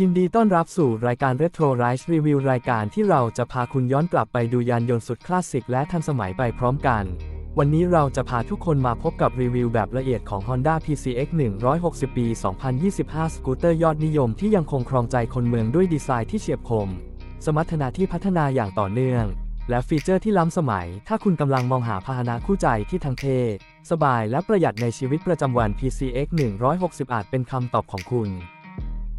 ยินดีต้อนรับสู่รายการ Retro Rise Review รายการที่เราจะพาคุณย้อนกลับไปดูยานยนต์สุดคลาสสิกและทันสมัยไปพร้อมกัน วันนี้เราจะพาทุกคนมาพบกับรีวิวแบบละเอียดของ Honda PCX 160 ปี 2025 สกูตเตอร์ยอดนิยมที่ยังคงครองใจคนเมืองด้วยดีไซน์ที่เฉียบคม สมรรถนะที่พัฒนาอย่างต่อเนื่อง และฟีเจอร์ที่ล้ำสมัย ถ้าคุณกำลังมองหาพาหนะคู่ใจที่ทั้งเท่สบายและประหยัดในชีวิตประจำวัน PCX 160อาจเป็นคำตอบของคุณ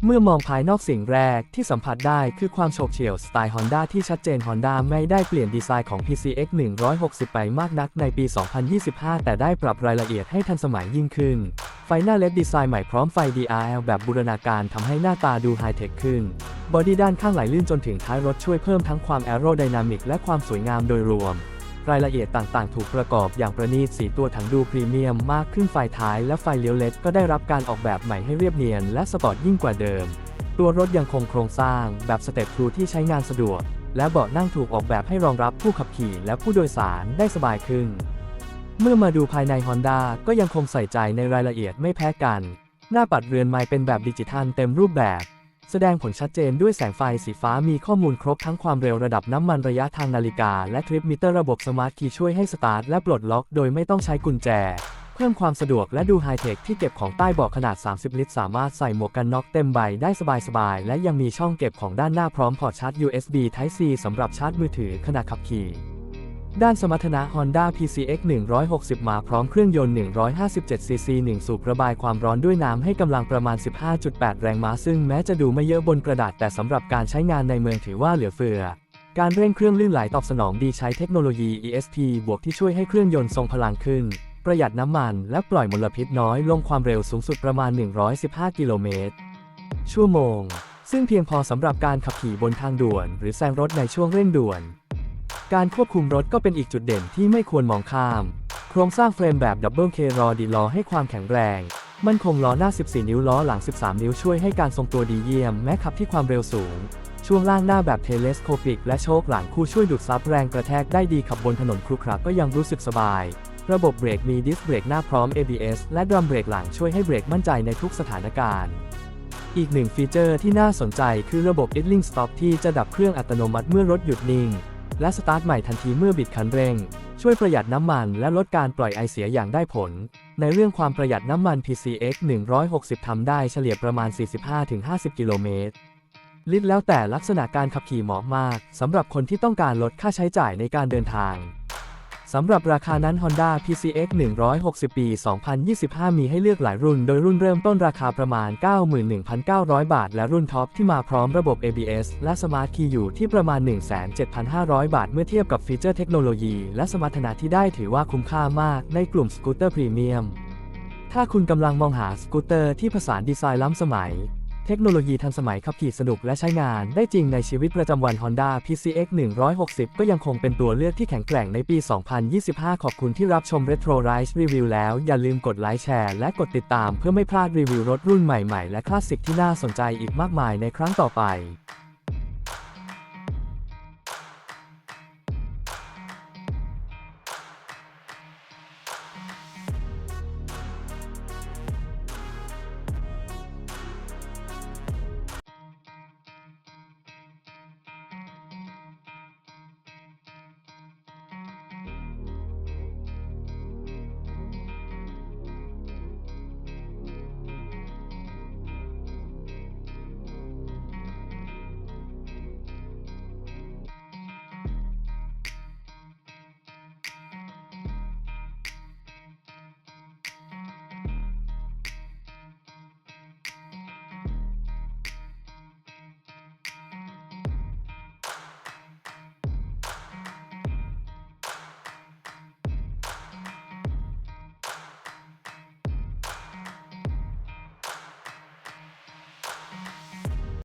เมื่อมองภายนอกสิ่งแรกที่สัมผัสได้คือความโฉบเฉี่ยวสไตล์ Honda ที่ชัดเจน Honda ไม่ได้เปลี่ยนดีไซน์ของ PCX 160 ไปมากนักในปี 2025 แต่ได้ปรับรายละเอียดให้ทันสมัยยิ่งขึ้น ไฟหน้าเลดดีไซน์ใหม่พร้อมไฟ DRL แบบบูรณาการทำให้หน้าตาดูไฮเทคขึ้น บอดี้ด้านข้างไหลลื่นจนถึงท้ายรถช่วยเพิ่มทั้งความแอโรไดนามิกและความสวยงามโดยรวม รายละเอียดต่างๆ ถูกประกอบอย่างประณีตสีตัวถังดูพรีเมียมมากขึ้นไฟท้ายและไฟเลี้ยวเลดก็ได้รับการออกแบบใหม่ให้เรียบเนียนและสปอร์ตยิ่งกว่าเดิม ตัวรถยังคงโครงสร้างแบบสเต็ปทรูที่ใช้งานสะดวก และเบาะนั่งถูกออกแบบให้รองรับผู้ขับขี่และผู้โดยสารได้สบายขึ้น เมื่อมาดูภายใน Honda ก็ยังคงใส่ใจในรายละเอียดไม่แพ้กัน หน้าปัดเรือนไม้เป็นแบบดิจิทัลเต็มรูปแบบ แสดงผลชัดเจนด้วยแสงไฟสีฟ้ามีข้อมูลครบทั้งความเร็วระดับน้ำมันระยะทางนาฬิกา และทริปมิเตอร์ระบบสมาร์ทคีย์ช่วยให้สตาร์ทและปลดล็อกโดยไม่ต้องใช้กุญแจ เพิ่มความสะดวกและดูไฮเทคที่เก็บของใต้เบาะขนาด 30 ลิตร สามารถใส่หมวกกันน็อกเต็มใบได้สบายๆ และยังมีช่องเก็บของด้านหน้าพร้อมพอร์ตชาร์จ USB Type C สำหรับชาร์จมือถือขณะขับขี่ ด้านสมรรถนะ Honda PCX 160 มาพร้อมเครื่องยนต์ 157cc 1 สูบระบายความร้อนด้วยน้ำให้กำลังประมาณ 15.8 แรงม้า ซึ่งแม้จะดูไม่เยอะบนกระดาษแต่สำหรับการใช้งานในเมืองถือว่าเหลือเฟือ การเร่งเครื่องลื่นไหลตอบสนองดีใช้เทคโนโลยี ESP บวกที่ช่วยให้เครื่องยนต์ทรงพลังขึ้น ประหยัดน้ำมัน และปล่อยมลพิษน้อยลงความเร็วสูงสุดประมาณ 115 กิโลเมตร ชั่วโมง ซึ่งเพียงพอสำหรับการขับขี่บนทางด่วน หรือแซงรถในช่วงเร่งด่วน การควบคุมรถก็เป็นอีกจุดเด่นที่ไม่ควรมองข้าม โครงสร้างเฟรมแบบดับเบิลเครอดีล้อให้ความแข็งแรง มั่นคงล้อหน้า 14 นิ้วล้อหลัง 13 นิ้วช่วยให้การทรงตัวดีเยี่ยมแม้ขับที่ความเร็วสูง ช่วงล่างหน้าแบบเทเลสโคปิก และโชคหลังคู่ช่วยดูดซับแรงกระแทกได้ดีขับบนถนนครุขระก็ยังรู้สึกสบาย ระบบเบรกมีดิสเบรกหน้าพร้อม ABS และดรัมเบรกหลังช่วยให้เบรกมั่นใจในทุกสถานการณ์อีกหนึ่งฟีเจอร์ที่น่าสนใจคือระบบ idling stop ที่จะดับเครื่องอัตโนมัติเมื่อรถหยุดนิ่ง และสตาร์ทใหม่ทันทีเมื่อบิดคันเร่ง ช่วยประหยัดน้ำมันและลดการปล่อยไอเสียอย่างได้ผล ในเรื่องความประหยัดน้ำมัน PCX 160ทำได้เฉลี่ยประมาณ 45-50 กิโลเมตรลิตรแล้วแต่ลักษณะการขับขี่เหมาะมากสำหรับคนที่ต้องการลดค่าใช้จ่ายในการเดินทาง สำหรับราคานั้น Honda PCX 160 ปี 2025 มีให้เลือกหลายรุ่น โดยรุ่นเริ่มต้นราคาประมาณ 91,900 บาท และรุ่นท็อปที่มาพร้อมระบบ ABS และ Smart Key อยู่ที่ประมาณ 17,500 บาท เมื่อเทียบกับฟีเจอร์เทคโนโลยี และสมรรถนะที่ได้ถือว่าคุ้มค่ามากในกลุ่มสกูตเตอร์พรีเมียม ถ้าคุณกำลังมองหาสกูตเตอร์ที่ผสานดีไซน์ล้ำสมัย เทคโนโลยีทันสมัยขับขี่สนุกและใช้งานได้จริงในชีวิตประจำวัน Honda PCX 160 ก็ยังคงเป็นตัวเลือกที่แข็งแกร่งในปี 2025 ขอบคุณที่รับชม Retro Rise Review แล้วอย่าลืมกดไลค์แชร์และกดติดตามเพื่อไม่พลาดรีวิวรถรุ่นใหม่ๆ และคลาสสิกที่น่าสนใจอีกมากมายในครั้งต่อไป